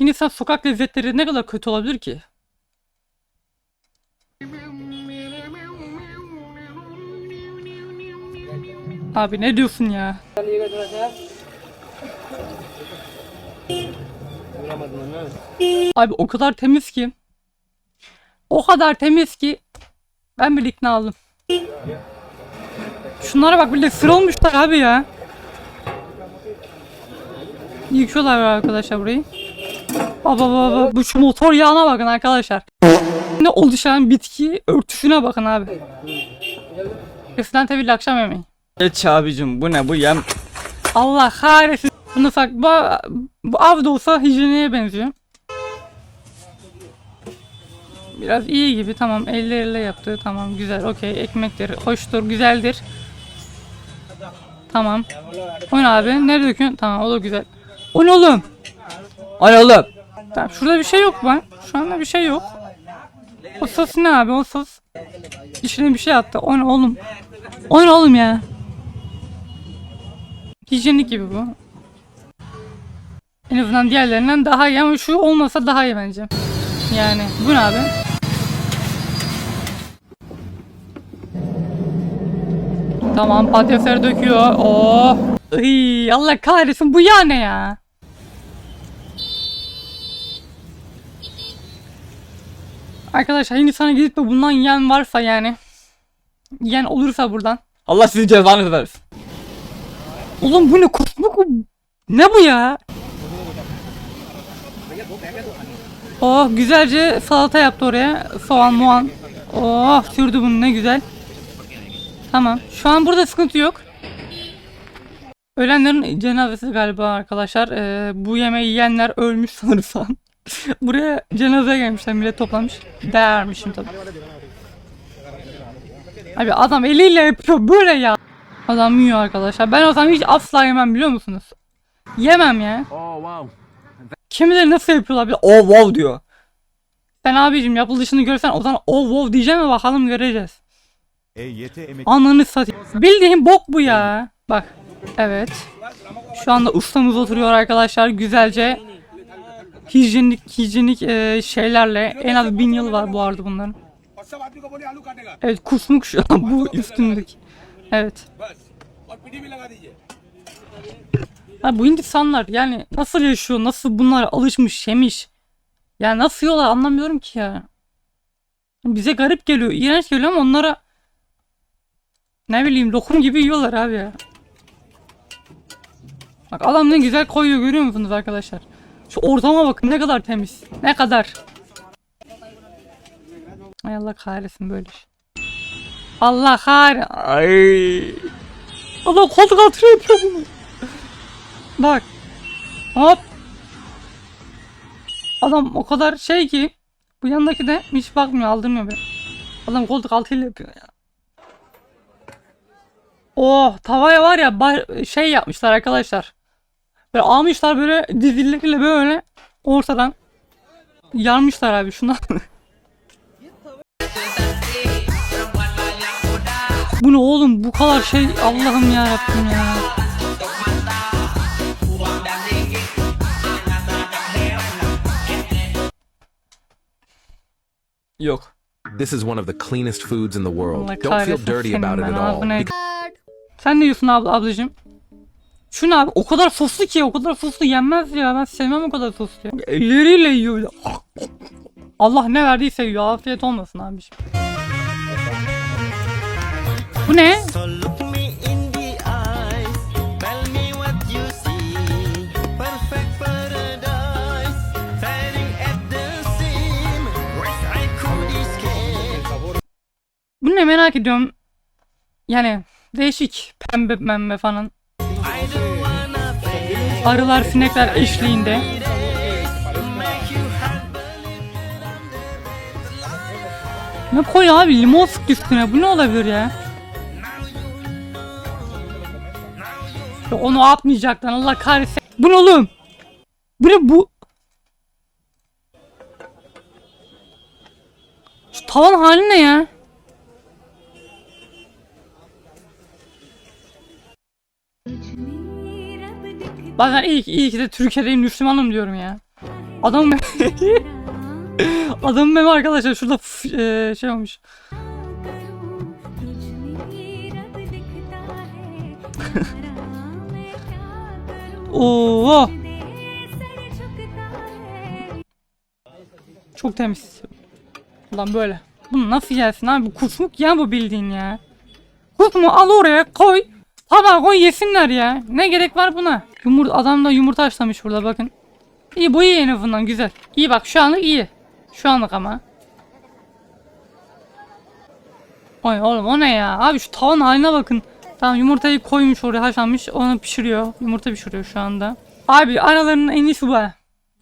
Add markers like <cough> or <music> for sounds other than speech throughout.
Hindistan sokak lezzetleri ne kadar kötü olabilir ki? Abi ne diyorsun ya? Abi o kadar temiz ki. O kadar temiz ki. Ben bile ikna oldum. Şunlara bak bile sıra olmuşlar abi ya. Yıkıyorlar arkadaşlar burayı. Baba baba bu şu motor yağına bakın arkadaşlar. Ne oluşan bitki örtüsüne bakın abi. Eskiden tabii akşam yemeği. Geç abicim bu ne bu yem. Allah kahretsin. Bunu sak bu, bu av da olsa hijyeniye benziyor. Biraz iyi gibi tamam elleriyle yaptı tamam güzel okey ekmektir hoştur güzeldir. Tamam. O ne abi? Nerede döküyorsun? Tamam o da güzel. O ne oğlum? O ne oğlum? Tamam şurada bir şey yok lan. Şu anda bir şey yok. O sos ne abi? O sos içine bir şey attı. O ne oğlum? O ne oğlum ya? Hijyenik gibi bu. En azından diğerlerinden daha iyi ama şu olmasa daha iyi bence. Yani bu ne abi? Tamam patatesleri döküyor. Oh. Iy, Allah kahretsin bu ya ne ya? Arkadaşlar Hindistan'a gidip de bundan yiyen varsa yani yiyen olursa buradan Allah sizin cezanızı versin. Oğlum bu ne kusmuk bu? Ne bu ya? Oh güzelce salata yaptı oraya. Soğan muan. Oh sürdü bunu ne güzel. Tamam. Şu an burada sıkıntı yok. Ölenlerin cenazesi galiba arkadaşlar. Ee, bu yemeği yiyenler ölmüş sanırsam. <laughs> Buraya cenazeye gelmişler. Millet toplamış. Değermişim tabii. Abi adam eliyle yapıyor böyle ya. Adam yiyor arkadaşlar. Ben o zaman hiç asla yemem biliyor musunuz? Yemem ya. Oh wow. Kimileri nasıl yapıyorlar bir oh wow diyor. Sen abicim yapılışını görsen o zaman oh wow diyeceğim mi bakalım göreceğiz. Ananı satayım. Bildiğin bok bu ya. Bak. Evet. Şu anda ustamız oturuyor arkadaşlar güzelce hijyenik hijyenik e, şeylerle en az bin yıl var bu arada bunların. Evet kusmuş bu üstündeki. Evet. Ha, bu insanlar yani nasıl yaşıyor, nasıl bunlara alışmış, yemiş. Yani nasıl yiyorlar anlamıyorum ki ya. Bize garip geliyor, iğrenç geliyor ama onlara ne bileyim lokum gibi yiyorlar abi ya. Bak adam ne güzel koyuyor görüyor musunuz arkadaşlar? Şu ortama bakın ne kadar temiz. Ne kadar. Ay Allah kahretsin böyle şey. Allah kahretsin. Ay. Allah koltuk altına yapıyor bunu. Bak. Hop. Adam o kadar şey ki bu yanındaki de hiç bakmıyor aldırmıyor be. Adam koltuk altıyla yapıyor ya. Oh tavaya var ya şey yapmışlar arkadaşlar. Böyle almışlar böyle dizileriyle böyle ortadan yarmışlar abi şuna. <laughs> bu ne oğlum bu kadar şey Allah'ım ya Rabbim ya. Yok. This is one of the cleanest foods in the world. Don't feel dirty about it at all. Sen ne diyorsun abla ablacığım? Şu ne abi? O kadar soslu ki o kadar soslu yenmez ya. Ben sevmem o kadar soslu. Elleriyle yiyor. Allah ne verdiyse yiyor. Afiyet olmasın abiciğim. Bu ne? So look me in the eyes, tell me what you see. Perfect paradise, staring at the seam. Wish I could escape. Bu ne merak ediyorum. Yani değişik pembe pembe falan. Arılar sinekler eşliğinde. Ne koy abi limon sıktı üstüne. Bu ne olabilir ya? Ya onu atmayacaklar Allah kahretsin. Bu ne oğlum? Bu ne bu? Şu tavan hali ne ya? Bazen iyi ki, iyi ki de Türkiye'deyim Müslümanım diyorum ya. Adam <laughs> Adam meme arkadaşlar şurada f- e, şey olmuş. <laughs> Oo. Çok temiz. Ulan böyle. Bunu nasıl yersin abi? Bu kusmuk ya bu bildiğin ya. Kusmu al oraya koy. Tabağa koy yesinler ya. Ne gerek var buna? Yumurta adam da yumurta haşlamış burada bakın. İyi bu iyi en azından güzel. İyi bak şu anlık iyi. Şu anlık ama. Oy oğlum o ne ya? Abi şu tavan haline bakın. Tamam yumurtayı koymuş oraya haşlanmış. Onu pişiriyor. Yumurta pişiriyor şu anda. Abi aralarının en iyisi bu.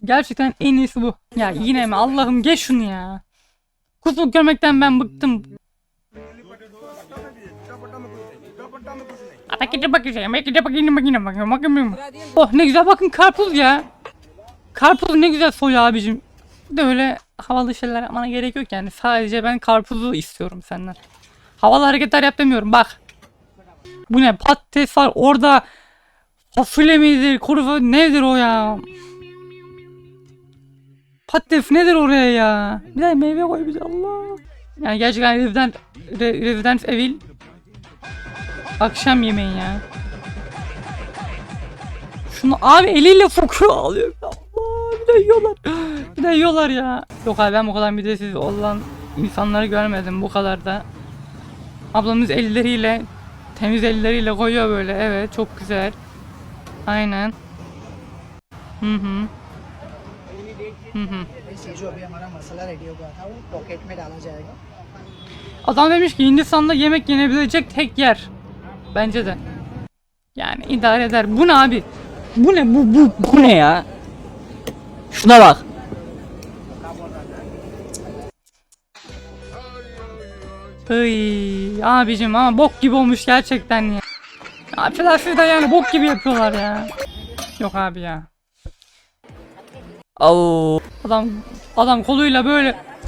Gerçekten en iyisi bu. Ya yine mi? Allah'ım geç şunu ya. Kusmuk görmekten ben bıktım. Oh ne güzel bakın karpuz ya. Karpuz ne güzel soy abicim. Bir de öyle havalı şeyler yapmana gerek yok yani. Sadece ben karpuzu istiyorum senden. Havalı hareketler yap demiyorum bak. Bu ne patates var orada. Fasulye midir kuru nedir o ya? Patates nedir oraya ya? Bir de meyve koy bize Allah. Yani gerçekten Resident, Re- Resident Evil Akşam yemeği ya. Şunu abi eliyle fokuyor alıyor. Allah bir de yiyorlar. Bir de yiyorlar ya. Yok abi ben bu kadar midesiz olan insanları görmedim bu kadar da. Ablamız elleriyle temiz elleriyle koyuyor böyle. Evet çok güzel. Aynen. Hı hı. Hı hı. Adam demiş ki Hindistan'da yemek yenebilecek tek yer. Bence de. Yani idare eder. Bu ne abi? Bu ne? Bu, bu, bu ne ya? Şuna bak. Ay abicim ama bok gibi olmuş gerçekten ya. Affedersiniz de yani bok gibi yapıyorlar ya. Yok abi ya. Oo. Adam adam koluyla böyle